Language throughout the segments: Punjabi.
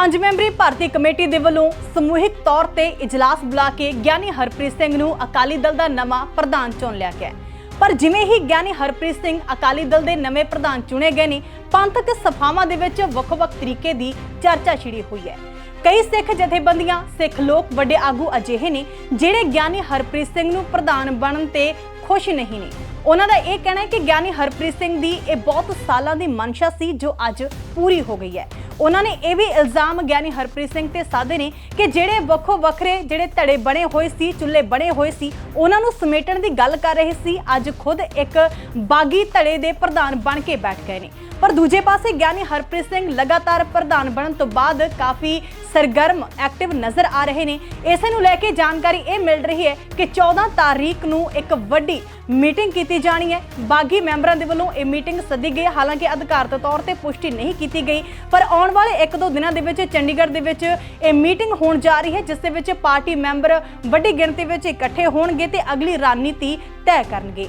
ਪੰਜ ਮੈਂਬਰੀ ਭਾਰਤੀ ਕਮੇਟੀ ਦੇ ਵੱਲੋਂ ਸਮੂਹਿਕ ਤੌਰ ਤੇ ਇਜਲਾਸ ਬੁਲਾ ਕੇ ਗਿਆਨੀ ਹਰਪ੍ਰੀਤ ਸਿੰਘ ਨੂੰ ਅਕਾਲੀ ਦਲ ਦਾ ਨਵਾਂ ਪ੍ਰਧਾਨ ਚੁਣ ਲਿਆ ਗਿਆ ਪਰ ਜਿਵੇਂ ਹੀ ਗਿਆਨੀ ਹਰਪ੍ਰੀਤ ਸਿੰਘ ਅਕਾਲੀ ਦਲ ਦੇ ਨਵੇਂ ਪ੍ਰਧਾਨ ਚੁਣੇ ਗਏ ਨੇ, ਪੰਥਕ ਸਭਾਵਾਂ ਦੇ ਵਿੱਚ ਵੱਖ-ਵੱਖ ਤਰੀਕੇ ਦੀ ਚਰਚਾ ਛਿੜੀ ਹੋਈ ਹੈ। ਕਈ ਸਿੱਖ ਜਥੇਬੰਦੀਆਂ, ਸਿੱਖ ਲੋਕ ਵੱਡੇ ਆਗੂ ਅਜਿਹੇ ਨੇ ਜਿਹੜੇ ਗਿਆਨੀ ਹਰਪ੍ਰੀਤ ਸਿੰਘ ਨੂੰ ਪ੍ਰਧਾਨ ਬਣਨ ਤੇ ਖੁਸ਼ ਨਹੀਂ ਨੇ। ਉਹਨਾਂ ਦਾ ਇਹ ਕਹਿਣਾ ਹੈ ਕਿ ਗਿਆਨੀ ਹਰਪ੍ਰੀਤ ਸਿੰਘ ਦੀ ਇਹ ਬਹੁਤ ਸਾਲਾਂ ਦੀ ਮਨਸ਼ਾ ਸੀ ਜੋ ਅੱਜ ਪੂਰੀ ਹੋ ਗਈ ਹੈ। ਉਹਨਾਂ ਨੇ ਇਹ ਵੀ ਇਲਜ਼ਾਮ ਗਿਆਨੀ ਹਰਪ੍ਰੀਤ ਸਿੰਘ ਤੇ ਸਾਧੇ ਨੇ ਕਿ ਜਿਹੜੇ ਵੱਖੋ ਵੱਖਰੇ ਜਿਹੜੇ ਧੜੇ ਬਣੇ ਹੋਏ ਸੀ, ਚੁੱਲ੍ਹੇ ਬਣੇ ਹੋਏ ਸੀ, ਉਹਨਾਂ ਨੂੰ ਸਮੇਟਣ ਦੀ ਗੱਲ ਕਰ ਰਹੇ ਸੀ। ਅੱਜ ਖੁਦ ਇੱਕ ਬਾਗੀ ਧੜੇ ਦੇ ਪ੍ਰਧਾਨ ਬਣ ਕੇ ਬੈਠ ਗਏ ਨੇ। ਪਰ ਦੂਜੇ ਪਾਸੇ ਗਿਆਨੀ ਹਰਪ੍ਰੀਤ ਸਿੰਘ ਲਗਾਤਾਰ ਪ੍ਰਧਾਨ ਬਣਨ ਤੋਂ ਬਾਅਦ ਕਾਫੀ ਸਰਗਰਮ ਐਕਟਿਵ ਨਜ਼ਰ ਆ ਰਹੇ ਨੇ। ਇਸੇ ਨੂੰ ਲੈ ਕੇ ਜਾਣਕਾਰੀ ਇਹ ਮਿਲ ਰਹੀ ਹੈ ਕਿ 14 ਤਾਰੀਖ ਨੂੰ ਇੱਕ ਵੱਡੀ ਮੀਟਿੰਗ ਕੀਤੀ ਜਾਣੀ ਹੈ। ਬਾਗੀ ਮੈਂਬਰਾਂ ਦੇ ਵੱਲੋਂ ਇਹ ਮੀਟਿੰਗ ਸੱਦੀ ਗਈ ਹਾਲਾਂਕਿ ਅਧਿਕਾਰਤ ਤੌਰ ਤੇ ਪੁਸ਼ਟੀ ਨਹੀਂ ਕੀਤੀ ਗਈ, ਪਰ ਆਉਣ ਵਾਲੇ ਇੱਕ ਦੋ ਦਿਨਾਂ ਦੇ ਵਿੱਚ ਚੰਡੀਗੜ੍ਹ ਦੇ ਵਿੱਚ ਇਹ ਮੀਟਿੰਗ ਹੋਣ ਜਾ ਰਹੀ ਹੈ, ਜਿਸ ਦੇ ਵਿੱਚ ਪਾਰਟੀ ਮੈਂਬਰ ਵੱਡੀ ਗਿਣਤੀ ਵਿੱਚ ਇਕੱਠੇ ਹੋਣਗੇ ਤੇ ਅਗਲੀ ਰਣਨੀਤੀ ਤੈਅ ਕਰਨਗੇ।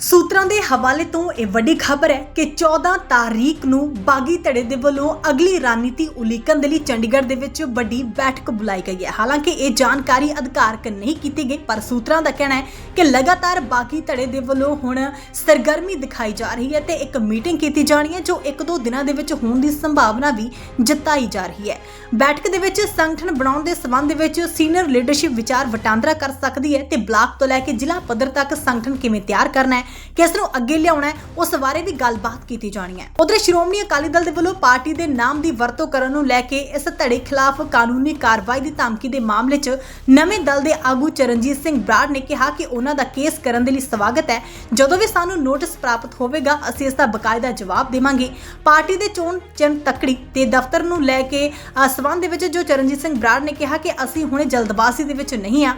ਸੂਤਰਾਂ ਦੇ ਹਵਾਲੇ ਤੋਂ ਇਹ ਵੱਡੀ ਖਬਰ ਹੈ ਕਿ 14 ਤਾਰੀਖ ਨੂੰ ਬਾਗੀ ਧੜੇ ਦੇ ਵੱਲੋਂ ਅਗਲੀ ਰਣਨੀਤੀ ਉਲੀਕਣ ਦੇ ਲਈ ਚੰਡੀਗੜ੍ਹ ਦੇ ਵਿੱਚ ਵੱਡੀ ਬੈਠਕ ਬੁਲਾਈ ਗਈ ਹੈ। ਹਾਲਾਂਕਿ ਇਹ ਜਾਣਕਾਰੀ ਅਧਿਕਾਰਕ ਨਹੀਂ ਕੀਤੀ ਗਈ, ਪਰ ਸੂਤਰਾਂ ਦਾ ਕਹਿਣਾ ਹੈ ਕਿ ਲਗਾਤਾਰ ਬਾਗੀ ਧੜੇ ਦੇ ਵੱਲੋਂ ਹੁਣ ਸਰਗਰਮੀ ਦਿਖਾਈ ਜਾ ਰਹੀ ਹੈ ਤੇ ਇੱਕ ਮੀਟਿੰਗ ਕੀਤੀ ਜਾਣੀ ਹੈ ਜੋ ਇੱਕ ਦੋ ਦਿਨਾਂ ਦੇ ਵਿੱਚ ਹੋਣ ਦੀ ਸੰਭਾਵਨਾ ਵੀ ਜਤਾਈ ਜਾ ਰਹੀ ਹੈ। ਬੈਠਕ ਦੇ ਵਿੱਚ ਸੰਗਠਨ ਬਣਾਉਣ ਦੇ ਸਬੰਧ ਦੇ ਵਿੱਚ ਸੀਨੀਅਰ ਲੀਡਰਸ਼ਿਪ ਵਿਚਾਰ ਵਟਾਂਦਰਾ ਕਰ ਸਕਦੀ ਹੈ ਤੇ ਬਲਾਕ ਤੋਂ ਲੈ ਕੇ ਜ਼ਿਲ੍ਹਾ ਪੱਧਰ ਤੱਕ ਸੰਗਠਨ ਕਿਵੇਂ ਤਿਆਰ ਕਰਨਾ ਹੈ ਕਿਸ ਨੂੰ ਅੱਗੇ ਲਿਆਉਣਾ ਹੈ ਉਸ ਬਾਰੇ ਵੀ ਗੱਲਬਾਤ ਕੀਤੀ ਜਾਣੀ ਹੈ। ਉਧਰ ਸ਼੍ਰੋਮਣੀ ਅਕਾਲੀ ਦਲ ਦੇ ਵੱਲੋਂ ਪਾਰਟੀ ਦੇ ਨਾਮ ਦੀ ਵਰਤੋਂ ਕਰਨ ਨੂੰ ਲੈ ਕੇ ਇਸ ਧੜੇ ਖਿਲਾਫ ਕਾਨੂੰਨੀ ਕਾਰਵਾਈ ਦੀ ਧਮਕੀ ਦੇ ਮਾਮਲੇ 'ਚ ਨਵੇਂ ਦਲ ਦੇ ਆਗੂ ਚਰਨਜੀਤ ਸਿੰਘ ਬਰਾੜ ਨੇ ਕਿਹਾ ਕਿ ਉਹਨਾਂ ਦਾ ਕੇਸ ਕਰਨ ਦੇ ਲਈ ਸਵਾਗਤ ਹੈ। ਜਦੋਂ ਵੀ ਸਾਨੂੰ ਨੋਟਿਸ ਪ੍ਰਾਪਤ ਹੋਵੇਗਾ ਅਸੀਂ ਇਸ ਦਾ ਬਕਾਇਦਾ ਜਵਾਬ ਦੇਵਾਂਗੇ। ਪਾਰਟੀ ਦੇ ਚੋਣ ਚਿੰਨ ਤੱਕੜੀ ਤੇ ਦਫ਼ਤਰ ਨੂੰ ਲੈ ਕੇ ਅ, ਸਬੰਧ ਦੇ ਵਿੱਚ ਜੋ ਚਰਨਜੀਤ ਸਿੰਘ ਬਰਾੜ ਨੇ ਕਿਹਾ ਕਿ ਅਸੀਂ ਹੁਣੇ ਜਲਦਬਾਜ਼ੀ ਦੇ ਵਿੱਚ ਨਹੀਂ ਆ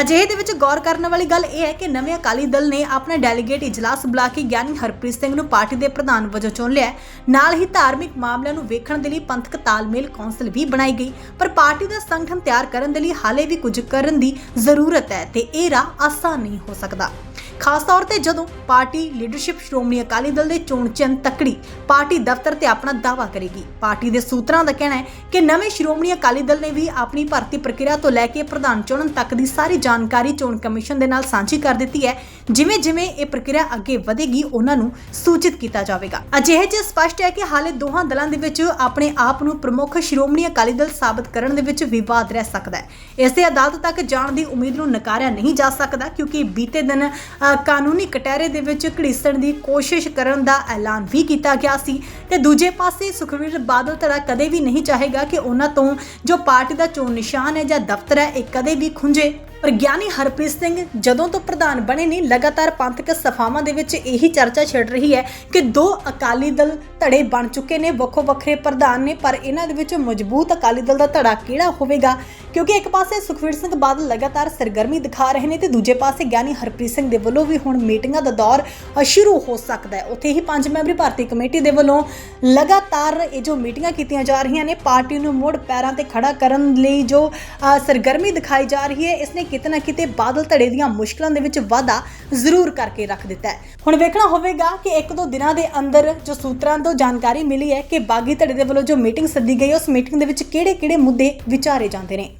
ਅਜਿਹੇ ਦੇ ਵਿੱਚ ਗੌਰ ਕਰਨ ਵਾਲੀ ਗੱਲ ਇਹ ਹੈ ਕਿ ਨਵੇਂ ਅਕਾਲੀ ਦਲ ਨੇ ਆਪਣਾ ਡੈਲੀਗੇਟ ਇਜਲਾਸ ਬੁਲਾ ਕੇ ਗਿਆਨੀ ਹਰਪ੍ਰੀਤ ਸਿੰਘ ਨੂੰ ਪਾਰਟੀ ਦੇ ਪ੍ਰਧਾਨ ਵਜੋਂ ਚੁਣ ਲਿਆ ਨਾਲ ਹੀ ਧਾਰਮਿਕ ਮਾਮਲਿਆਂ ਨੂੰ ਵੇਖਣ ਦੇ ਲਈ ਪੰਥਕ ਤਾਲਮੇਲ ਕੌਂਸਲ ਵੀ ਬਣਾਈ ਗਈ। ਪਰ ਪਾਰਟੀ ਦਾ ਸੰਗਠਨ ਤਿਆਰ ਕਰਨ ਦੇ ਲਈ ਹਾਲੇ ਵੀ ਕੁਝ ਕਰਨ ਦੀ ਜ਼ਰੂਰਤ ਹੈ ਤੇ ਇਹ ਰਾਹ ਆਸਾਨ ਨਹੀਂ ਹੋ ਸਕਦਾ। ਖਾਸ ਤੌਰ ਤੇ ਜਦੋਂ ਪਾਰਟੀ ਲੀਡਰਸ਼ਿਪ ਸ਼੍ਰੋਮਣੀ ਅਕਾਲੀ ਦਲ ਦੇ ਚੋਣ ਚਿੰਨ ਤੱਕੜੀ ਪਾਰਟੀ ਦਫ਼ਤਰ ਤੇ ਆਪਣਾ ਦਾਅਵਾ ਕਰੇਗੀ। ਪਾਰਟੀ ਦੇ ਸੂਤਰਾਂ ਦਾ ਕਹਿਣਾ ਹੈ ਕਿ ਨਵੇਂ ਸ਼੍ਰੋਮਣੀ ਅਕਾਲੀ ਦਲ ਨੇ ਵੀ ਆਪਣੀ ਭਰਤੀ ਪ੍ਰਕਿਰਿਆ ਤੋਂ ਲੈ ਕੇ ਪ੍ਰਧਾਨ ਚੁਣਨ ਤੱਕ ਦੀ ਸਾਰੀ ਜਾਣਕਾਰੀ ਚੋਣ ਕਮਿਸ਼ਨ ਦੇ ਨਾਲ ਸਾਂਝੀ ਕਰ ਦਿੱਤੀ ਹੈ। ਜਿਵੇਂ ਜਿਵੇਂ ਇਹ ਪ੍ਰਕਿਰਿਆ ਅੱਗੇ ਵਧੇਗੀ, ਉਹਨਾਂ ਨੂੰ ਸੂਚਿਤ ਕੀਤਾ ਜਾਵੇਗਾ। ਅਜਿਹੇ ਚ ਸਪਸ਼ਟ ਹੈ ਕਿ ਹਾਲੇ ਦੋਹਾਂ ਦਲਾਂ ਦੇ ਵਿੱਚ ਆਪਣੇ ਆਪ ਨੂੰ ਪ੍ਰਮੁੱਖ ਸ਼੍ਰੋਮਣੀ ਅਕਾਲੀ ਦਲ ਸਾਬਤ ਕਰਨ ਦੇ ਵਿੱਚ ਵਿਵਾਦ ਰਹਿ ਸਕਦਾ ਹੈ। ਇਸ ਦੇ ਅਦਾਲਤ ਤੱਕ ਜਾਣ ਦੀ ਉਮੀਦ ਨੂੰ ਨਕਾਰਿਆ ਨਹੀਂ ਜਾ ਸਕਦਾ, ਕਿਉਂਕਿ ਬੀਤੇ ਦਿਨ ਕਾਨੂੰਨੀ ਕਟਹਿਰੇ ਦੇ ਵਿੱਚ ਘੜੀਸਣ ਦੀ ਕੋਸ਼ਿਸ਼ ਕਰਨ ਦਾ ਐਲਾਨ ਵੀ ਕੀਤਾ ਗਿਆ ਸੀ ਤੇ ਦੂਜੇ ਪਾਸੇ ਸੁਖਵੀਰ ਬਾਦਲ ਧੜਾ ਕਦੇ ਵੀ ਨਹੀਂ ਚਾਹੇਗਾ ਕਿ ਉਹਨਾਂ ਤੋਂ ਜੋ ਪਾਰਟੀ ਦਾ ਚੋਣ ਨਿਸ਼ਾਨ ਹੈ ਜਾਂ ਦਫ਼ਤਰ ਹੈ, ਇਹ ਕਦੇ ਵੀ ਖੁੰਝੇ। ਪਰ ਗਿਆਨੀ ਹਰਪ੍ਰੀਤ ਸਿੰਘ ਜਦੋਂ ਤੋਂ ਪ੍ਰਧਾਨ ਬਣੇ ਨੇ, ਲਗਾਤਾਰ ਪੰਥਕ ਸਫਾਵਾਂ ਦੇ ਵਿੱਚ ਇਹੀ ਚਰਚਾ ਛਿੜ ਰਹੀ ਹੈ ਕਿ ਦੋ ਅਕਾਲੀ ਦਲ ਧੜੇ ਬਣ ਚੁੱਕੇ ਨੇ, ਵੱਖੋ ਵੱਖਰੇ ਪ੍ਰਧਾਨ ਨੇ, ਪਰ ਇਹਨਾਂ ਦੇ ਵਿੱਚ ਮਜ਼ਬੂਤ ਅਕਾਲੀ ਦਲ ਦਾ ਧੜਾ ਕਿਹੜਾ ਹੋਵੇਗਾ? ਕਿਉਂਕਿ ਇੱਕ ਪਾਸੇ ਸੁਖਵੀਰ ਸਿੰਘ ਬਾਦਲ ਲਗਾਤਾਰ ਸਰਗਰਮੀ ਦਿਖਾ ਰਹੇ ਨੇ ਤੇ ਦੂਜੇ ਪਾਸੇ ਗਿਆਨੀ ਹਰਪ੍ਰੀਤ ਸਿੰਘ ਦੇ ਵੱਲੋਂ ਵੀ ਹੁਣ ਮੀਟਿੰਗਾਂ ਦਾ ਦੌਰ ਸ਼ੁਰੂ ਹੋ ਸਕਦਾ ਹੈ। ਉੱਥੇ ਹੀ ਪੰਜ ਮੈਂਬਰੀ ਭਾਰਤੀ ਕਮੇਟੀ ਦੇ ਵੱਲੋਂ ਲਗਾਤਾਰ ਇਹ ਜੋ ਮੀਟਿੰਗਾਂ ਕੀਤੀਆਂ ਜਾ ਰਹੀਆਂ ਨੇ, ਪਾਰਟੀ ਨੂੰ ਮੁੜ ਪੈਰਾਂ ਤੇ ਖੜਾ ਕਰਨ ਲਈ ਜੋ ਸਰਗਰਮੀ ਦਿਖਾਈ ਜਾ ਰਹੀ ਹੈ, ਇਸ ਨੇ ਕਿਤੇ ਨਾ ਕਿਤੇ ਬਾਦਲ ਧੜੇ ਦੀਆਂ ਮੁਸ਼ਕਲਾਂ ਦੇ ਵਿੱਚ ਵਾਧਾ ਜ਼ਰੂਰ ਕਰਕੇ ਰੱਖ ਦਿੱਤਾ ਹੈ। ਹੁਣ ਵੇਖਣਾ ਹੋਵੇਗਾ ਕਿ ਇੱਕ ਦੋ ਦਿਨਾਂ ਦੇ ਅੰਦਰ ਜੋ ਸੂਤਰਾਂ ਤੋਂ ਜਾਣਕਾਰੀ ਮਿਲੀ ਹੈ ਕਿ ਬਾਗੀ ਧੜੇ ਦੇ ਵੱਲੋਂ ਜੋ ਮੀਟਿੰਗ ਸੱਦੀ ਗਈ ਉਸ ਮੀਟਿੰਗ ਦੇ ਵਿੱਚ ਕਿਹੜੇ-ਕਿਹੜੇ ਮੁੱਦੇ ਵਿਚਾਰੇ ਜਾਂਦੇ ਨੇ।